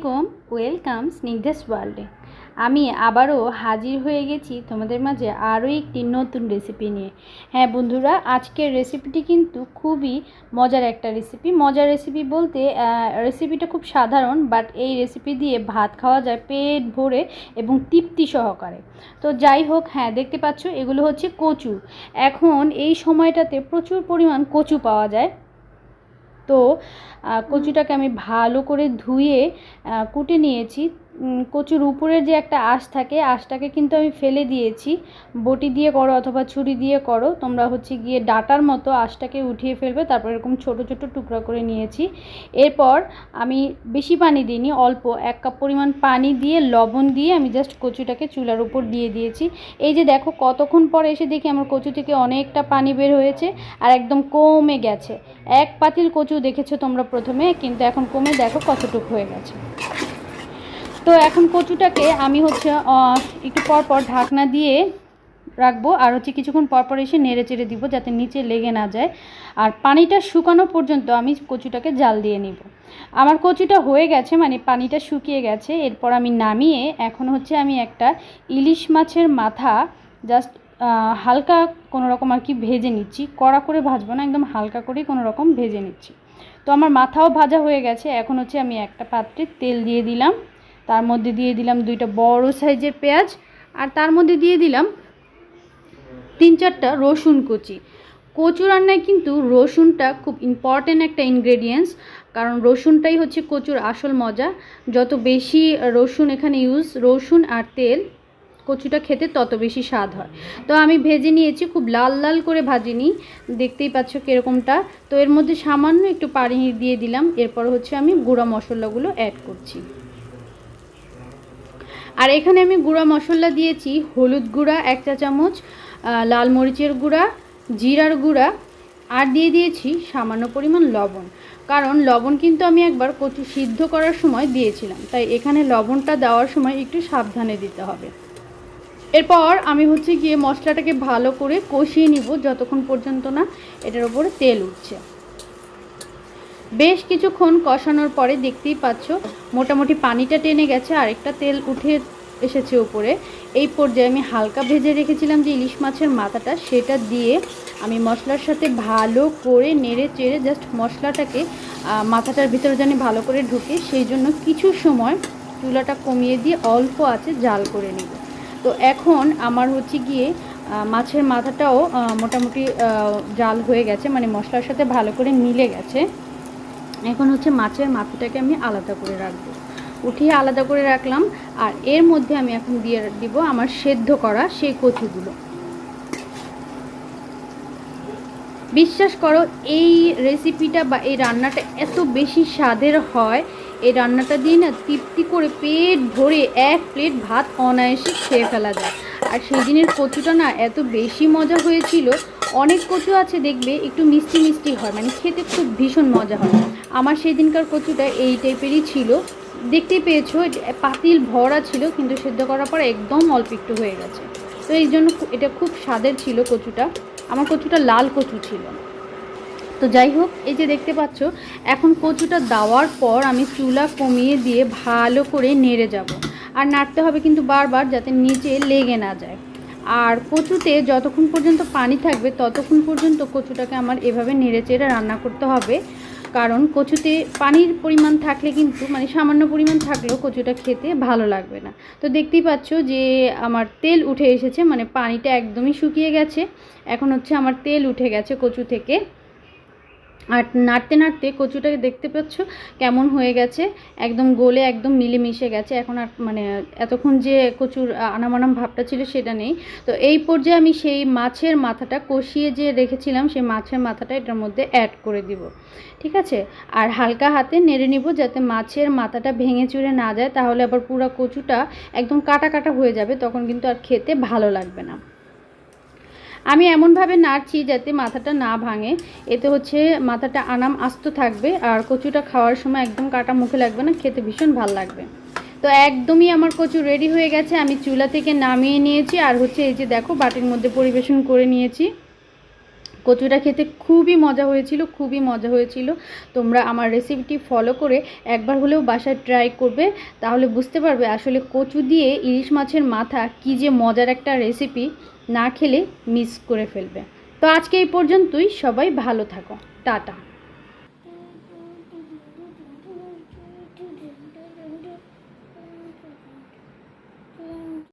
আলাইকুম, ওয়েলকাম স্নিগ্ধাস ওয়ার্ল্ডে। আমি আবারও হাজির হয়ে গেছি তোমাদের মাঝে আরও একটি নতুন রেসিপি নিয়ে। হ্যাঁ বন্ধুরা, আজকের রেসিপিটি কিন্তু খুবই মজার একটা রেসিপি। মজার রেসিপি বলতে রেসিপিটা খুব সাধারণ, বাট এই রেসিপি দিয়ে ভাত খাওয়া যায় পেট ভরে এবং তৃপ্তি সহকারে। তো যাই হোক হ্যাঁ দেখতে পাচ্ছ এগুলো হচ্ছে কচু। এখন এই সময়টাতে প্রচুর পরিমাণ কচু পাওয়া যায়। তো কচুটাকে আমি ভালো করে ধুয়ে কুটে নিয়েছি। কচুর উপরের যে একটা আঁশ থাকে, আঁশটাকে কিন্তু আমি ফেলে দিয়েছি। বটি দিয়ে করো অথবা ছুরি দিয়ে করো। তোমরা হচ্ছে গিয়ে ডাটার মতো আঁশটাকে উঠিয়ে ফেলবে। তারপর এরকম ছোট ছোট টুকরা করে নিয়েছি। এরপর আমি বেশি পানি দিইনি, অল্প। এক কাপ পরিমাণ পানি দিয়ে, লবণ দিয়ে আমি জাস্ট কচুটাকে চুলার উপর দিয়ে দিয়েছি। এই যে দেখো, কতক্ষণ পর এসে দেখি আমার কচু থেকে অনেকটা পানি বের হয়েছে আর একদম কমে গেছে। এক পাতিল কচু দেখেছ তোমরা প্রথমে, কিন্তু এখন কমে দেখো কতটুকু হয়ে গেছে। তো এখন কচুটাকে আমি হচ্ছে একটু পর পর ঢাকনা দিয়ে রাখব আর হচ্ছে কিছুক্ষণ পর পর এসে নেড়ে চেড়ে দিব যাতে নিচে লেগে না যায়। আর পানিটা শুকানো পর্যন্ত আমি কচুটাকে জাল দিয়ে নিব। আমার কচুটা হয়ে গেছে মানে পানিটা শুকিয়ে গেছে, এরপর আমি নামিয়ে এখন হচ্ছে আমি একটা ইলিশ মাছের মাথা জাস্ট হালকা কোনো রকম আর কি ভেজে নিচ্ছি। কড়া করে ভাজবো না, একদম হালকা করেই কোনো রকম ভেজে নিচ্ছি। তো আমার মাথাও ভাজা হয়ে গেছে, এখন হচ্ছে আমি একটা পাত্রে তেল দিয়ে দিলাম। তার মধ্যে দিয়ে দিলাম দুইটা বড় সাইজের পেঁয়াজ আর তার মধ্যে দিয়ে দিলাম তিন চারটা রসুন কুচি। কচু রান্নায় কিন্তু রসুনটা খুব ইম্পর্ট্যান্ট একটা ইনগ্রেডিয়েন্টস কারণ রসুনটাই হচ্ছে কচুর আসল মজা। যত বেশি রসুন এখানে ইউজ রসুন আর তেল, কচুটা খেতে তত বেশি স্বাদ হয়। তো আমি ভেজে নিয়েছি, খুব লাল লাল করে ভাজিনি, দেখতেই পাচ্ছ কীরকমটা। তো এর মধ্যে সামান্য একটু পানি দিয়ে দিলাম, এরপর হচ্ছে আমি গুঁড়া মশলাগুলো অ্যাড করছি। আর এখানে আমি গুঁড়া মশলা দিয়েছি, হলুদ গুঁড়া এক চা চামচ লাল মরিচের গুঁড়া, জিরার গুঁড়া, আর দিয়ে দিয়েছি সামান্য পরিমাণ লবণ। কারণ লবণ কিন্তু আমি একবার কচু সিদ্ধ করার সময় দিয়েছিলাম, তাই এখানে লবণটা দেওয়ার সময় একটু সাবধানে দিতে হবে। এরপর আমি হচ্ছে গিয়ে মশলাটাকে ভালো করে কষিয়ে নিব, যতক্ষণ পর্যন্ত না এটার ওপরে তেল উঠছে। বেশ কিছুক্ষণ কষানোর পরে দেখতেই পাচ্ছ, মোটামুটি পানিটা টেনে গেছে আর একটা তেল উঠে এসেছে উপরে। এই পর্যায়ে আমি হালকা ভেজে রেখেছিলাম যে ইলিশ মাছের মাথাটা, সেটা দিয়ে আমি মশলার সাথে ভালো করে নেড়ে চেড়ে জাস্ট মশলাটাকে মাথাটার ভিতরে জানি ভালো করে ঢুকে, সেই জন্য কিছু সময় চুলাটা কমিয়ে দিয়ে অল্প আছে জাল করে নিব। তো এখন আমার হচ্ছে গিয়ে মাছের মাথাটাও মোটামুটি জাল হয়ে গেছে মানে মশলার সাথে ভালো করে মিলে গেছে। এখন হচ্ছে মাছের মাথাটাকে আমি আলাদা করে রাখব। উঠিয়ে আলাদা করে রাখলাম আর এর মধ্যে আমি এখন দিয়ে দিব আমার সেদ্ধ করা সেই কচুগুলো। বিশ্বাস করো, এই রেসিপিটা বা এই রান্নাটা এত বেশি স্বাদের হয়, এই রান্নাটা দিয়ে না তৃপ্তি করে পেট ভরে এক প্লেট ভাত অনায়াসে খেয়ে ফেলা যায়। আর সেই দিনের কচুটা না এত বেশি মজা হয়েছিল অনেক কচু আছে দেখবে, একটু মিষ্টি মিষ্টি হয় মানে খেতে খুব ভীষণ মজা হয়। আমার সেই দিনকার কচুটা এই টাইপেরই ছিল। দেখতেই পেয়েছ পাতিল ভরা ছিল, কিন্তু সেদ্ধ করার পর একদম অল্প একটু হয়ে গেছে। তো এই জন্য এটা খুব স্বাদের ছিল কচুটা। আমার কচুটা লাল কচু ছিল। তো যাই হোক, এই যে দেখতে পাচ্ছ, এখন কচুটা দেওয়ার পর আমি চুলা কমিয়ে দিয়ে ভালো করে নেড়ে যাব। আর নাড়তে হবে কিন্তু বারবার যাতে নিচে লেগে না যায়। আর কচুতে যতক্ষণ পর্যন্ত পানি থাকবে, ততক্ষণ পর্যন্ত কচুটাকে আমার এভাবে নেড়েচেড়ে রান্না করতে হবে। কারণ কচুতে পানির পরিমাণ থাকলে কিন্তু মানে সামান্য পরিমাণ থাকলেও কচুটা খেতে ভালো লাগবে না। তো দেখতেই পাচ্ছ যে আমার তেল উঠে এসেছে মানে পানিটা একদমই শুকিয়ে গেছে। এখন হচ্ছে আমার তেল উঠে গেছে কচু থেকে। আর নাড়তে নাড়তে কচুটাকে দেখতে পাচ্ছ কেমন হয়ে গেছে, একদম গোলে একদম মিলেমিশে গেছে। এখন আর মানে এতক্ষণ যে কচুর আনামানাম ভাবটা ছিল সেটা নেই। তো এই পর্যায়ে আমি সেই মাছের মাথাটা কষিয়ে যে রেখেছিলাম, সেই মাছের মাথাটা এটার মধ্যে অ্যাড করে দিব। ঠিক আছে? আর হালকা হাতে নেড়ে নিব যাতে মাছের মাথাটা ভেঙে চুরে না যায়, তাহলে আবার পুরো কচুটা একদম কাটা কাটা হয়ে যাবে, তখন কিন্তু আর খেতে ভালো লাগবে না। আমি এমনভাবে নাড়ছি যাতে মাথাটা না ভাঙে। এতে হচ্ছে মাথাটা আনাম আস্ত থাকবে আর কচুটা খাওয়ার সময় একদম কাটা মুখে লাগবে না, খেতে ভীষণ ভালো লাগবে। তো একদমই আমার কচু রেডি হয়ে গেছে, আমি চুলা থেকে নামিয়ে নিয়েছি আর হচ্ছে এই যে দেখো বাটির মধ্যে পরিবেশন করে নিয়েছি। কচুটা খেতে খুবই মজা হয়েছিল, খুবই মজা হয়েছিল। তোমরা আমার রেসিপিটি ফলো করে একবার হলেও বাসায় ট্রাই করবে, তাহলে বুঝতে পারবে আসলে কচু দিয়ে ইলিশ মাছের মাথা কি যে মজার একটা রেসিপি না খেলে মিস করে ফেলবে। তো আজকে এই পর্যন্তই সবাই ভালো থাকো। টাটা।